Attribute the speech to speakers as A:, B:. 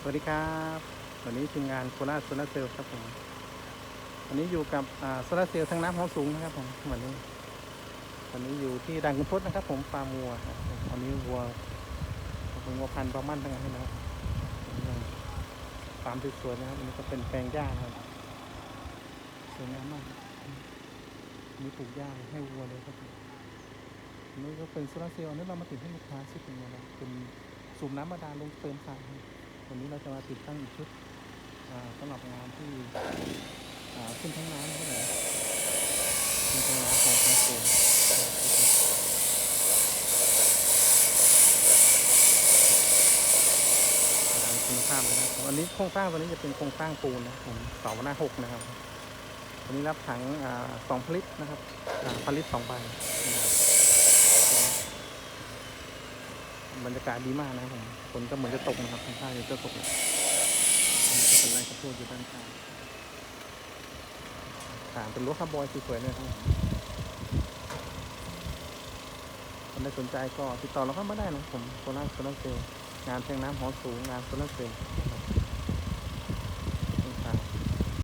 A: สวัสดีครับวันนี้ทีมงานโคราชโซลาเซลล์ครับผมวันนี้อยู่กับโซลาเซลล์ทางน้ำห้องสูงนะครับผมวันนี้วันนี้อยู่ที่ด่านคุณทศนะครับ ผมฟาร์มวัวครับวันนี้วัวเป็นวัวพันธุ์ประมั่นทั้งนั้นนะครับฟาร์มสวยๆนะครับอันนี้ก็เป็นแปลงหญ้านะครับสวยงามมากอันนี้ปลูกหญ้าให้วัวเลยครับผมนนี้ก็เป็นโซลาเซลล์อันนี้เรามาติดให้ลูกค้าชุดหนึ่งนะครับเป็นสูบน้ำบาดาลลงเติมสาร วันนี้เราจะมาติดตั้งอีกชุดสำหรับงานที่ขึ้นทั้งน้ำนะครับผมขึ้นทั้งน้ำของของโซนงานคุณภาพเลยนะครับวันนี้โครงสร้างตัวนี้จะเป็นโครงสร้างปูนนะครับผมเสาหน้าหกนะครับ วันนี้รับถังอสองผลิตนะครับอ่าผลิตสองใบนะครั บรรยากาศดีมากนะครับผมฝนก็เหมือนจะตกนะครับข้างๆเดี๋ยวจะตกเป็นไร่ข้าวโพดอยู่ด้านข้างถามเป็นรถคาร์บอยสวยๆเลยครับคนใดสนใจก็ติดต่อเราเข้ามาได้นะผมโซล่าโซล่าเซลล์งานแทงน้ำหอสูงงานโซล่าเซลล์